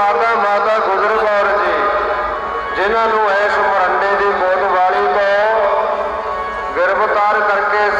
ਮਾਤਾ ਮਾਤਾ ਗੁਜਰ ਕੌਰ ਜੀ, ਜਿਨ੍ਹਾਂ ਨੂੰ ਇਸ ਮਰੰਡੇ ਦੀ ਮੌਤ ਵਾਲੀ ਤੋਂ ਗ੍ਰਿਫਤਾਰ ਕਰਕੇ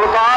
ಅವಕಾಶ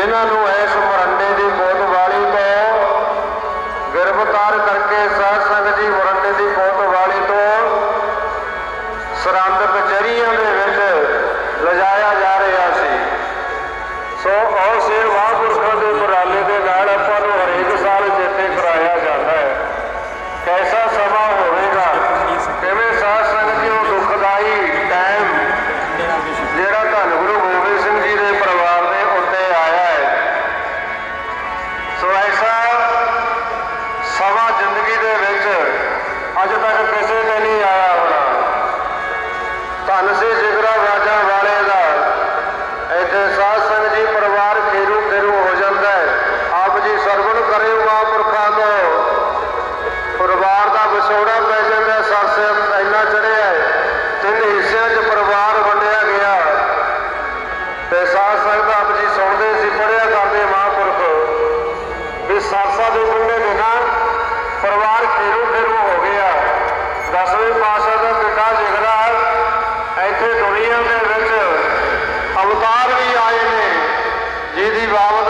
ਜਿਨ੍ਹਾਂ ਨੂੰ ਇਸ ਮਰੰਡੇ ਦੀ ਮੋਤਵਾਲੀ ਤੋਂ ਗ੍ਰਿਫਤਾਰ ਕਰਕੇ ਸਾਧ ਸੰਗਤ ਜੀ ਮਰੰਡੇ ਦੀ ਮੋਤਵਾਲੀ ਤੋਂ ਸਰੰਦ ਕਚਰੀਆਂ ਦੇ ਵਿੱਚ ਲਜਾਇਆ ਜਾ ਰਿਹਾ ਸੀ। ਸੋ ਉਹ ਸੇਵਾ ਪੁਰਖਾਂ ਦੇ ਮੁਰਾਲੇ ਦੇ ਨਾਲ ਆਪਾਂ ਨੂੰ ਹਰੇਕ ਸਾਲ ਚੇਤੇ ਕਰਾਇਆ ਜਾਂਦਾ ਹੈ। ਕੈਸਾ ਸਮਾਂ ਹੋਵੇਗਾ? ਕਿਵੇਂ ਸਾਧ ਸੰਗਤ ਜੀ ਉਹ ਦੁਖਦਾਈ ਟਾਈਮ ਜਿਹੜਾ ਤੁਹਾਨੂੰ ਅਵਤਾਰ ਵੀ ਆਏ ਨੇ ਜਿਹਦੀ ਬਾਬਤ